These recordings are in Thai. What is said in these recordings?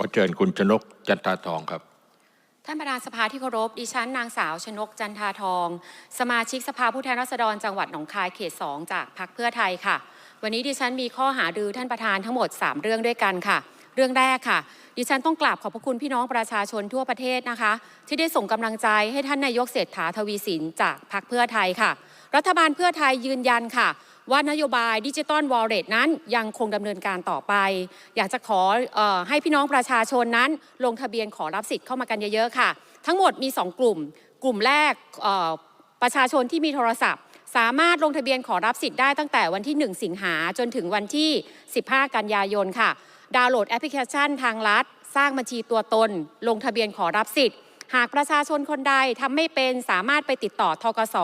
ขอเชิญคุณชนกจันทาทองครับ ท่านประธานสภาที่เคารพ ดิฉันนางสาวชนกจันทาทอง สมาชิกสภาผู้แทนราษฎรจังหวัดหนองคายเขต2จากพรรคเพื่อไทยค่ะ วันนี้ดิฉันมีข้อหารือท่านประธานทั้งหมด 3 เรื่องด้วยกันค่ะ เรื่องแรกค่ะ ดิฉันต้องกราบขอบพระคุณพี่น้องประชาชนทั่วประเทศนะคะ ที่ได้ส่งกำลังใจให้ท่านนายกเศรษฐาทวีสินจากพรรคเพื่อไทยค่ะ รัฐบาลเพื่อไทยยืนยันค่ะ ว่านโยบายดิจิตอลวอลเล็ตนั้นยังคงดำเนินการต่อไป อยากจะขอออให้พี่น้องประชาชนนั้น ลงทะเบียนขอรับสิทธิ์เข้ามากันเยอะๆค่ะ ทั้งหมดมี 2 กลุ่ม กลุ่มแรกประชาชนที่มีโทรศัพท์สามารถลงทะเบียนขอรับสิทธิ์ได้ตั้งแต่วันที่ 1 สิงหาจนถึงวันที่ 15 กันยายนค่ะ ดาวน์โหลดแอปพลิเคชันทางรัฐ สร้างบัญชีตัวตน ลงทะเบียนขอรับสิทธิ์ หากประชาชนคนใดทำไม่เป็นสามารถไปติดต่อทกส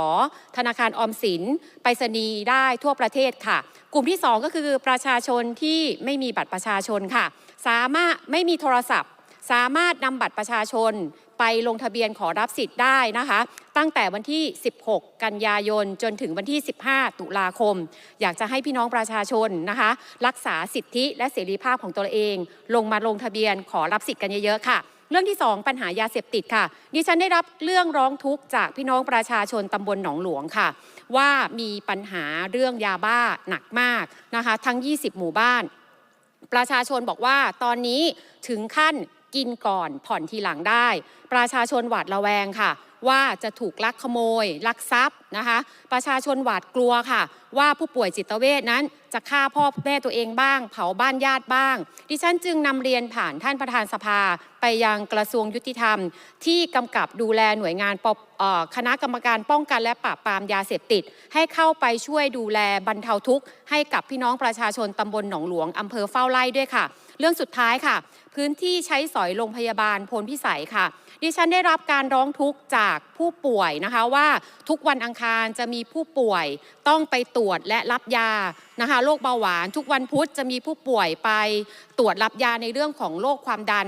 ธนาคารออมสินไปรษณีย์ได้ทั่วประเทศค่ะ กลุ่มที่ 2 ก็คือประชาชนที่ไม่มีบัตรประชาชนค่ะ สามารถไม่มีโทรศัพท์ สามารถนำบัตรประชาชนไปลงทะเบียนขอรับสิทธิ์ได้นะคะ ตั้งแต่วันที่ 16 กันยายนจนถึงวันที่ 15 ตุลาคม อยากจะให้พี่น้องประชาชนนะคะ รักษาสิทธิและเสรีภาพของตัวเอง ลงมาลงทะเบียนขอรับสิทธิ์กันเยอะๆค่ะเรื่องที่ 2 ปัญหายาเสพติดค่ะ ดิฉันได้รับเรื่องร้องทุกข์จากพี่น้องประชาชนตำบลหนองหลวงค่ะ ว่ามีปัญหาเรื่องยาบ้าหนักมากนะคะ ทั้ง 20 หมู่บ้าน ประชาชนบอกว่าตอนนี้ถึงขั้น กินก่อนผ่อนทีหลังได้ ประชาชนหวาดระแวงค่ะว่าจะถูกลักขโมย ลักทรัพย์นะคะ ประชาชนหวาดกลัวค่ะ ว่าผู้ป่วยจิตเวชนั้นจะฆ่าพ่อแม่ตัวเองบ้าง เผาบ้านญาติบ้าง ดิฉันจึงนำเรียนผ่านท่านประธานสภา ไปยังกระทรวงยุติธรรม ที่กำกับดูแลหน่วยงานปปคณะกรรมการป้องกันและปราบปรามยาเสพติด ให้เข้าไปช่วยดูแลบรรเทาทุกข์ให้กับพี่น้องประชาชนตำบลหนองหลวงอำเภอเฝ้าไร่ด้วยค่ะ เรื่องสุดท้ายค่ะ พื้นที่ใช้สอยโรงพยาบาลพลพิสัยค่ะ ดิฉันได้รับการร้องทุกข์จากผู้ป่วยนะคะว่าทุกวันอังคารจะมีผู้ป่วยต้องไปตรวจและรับยานะคะโรคเบาหวาน ทุกวันพุธจะมีผู้ป่วยไปตรวจรับยาในเรื่องของโรคความดัน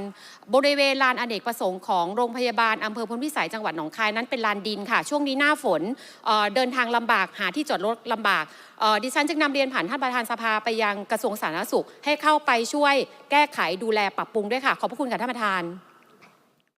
บริเวณลานอเนกประสงค์ของโรงพยาบาลอำเภอพลพิสัยจังหวัดหนองคายนั้นเป็นลานดินค่ะ ช่วงนี้หน้าฝนเเดินทางลำบากหาที่จอดรถลำบากดิฉันจึงนำเรียนผ่านท่านประธานสภาไปยังกระทรวงสาธารณสุข ให้เข้าไปช่วยแก้ไขดูแลปรับปรุงด้วยค่ะ ขอบพระคุณค่ะท่านประธาน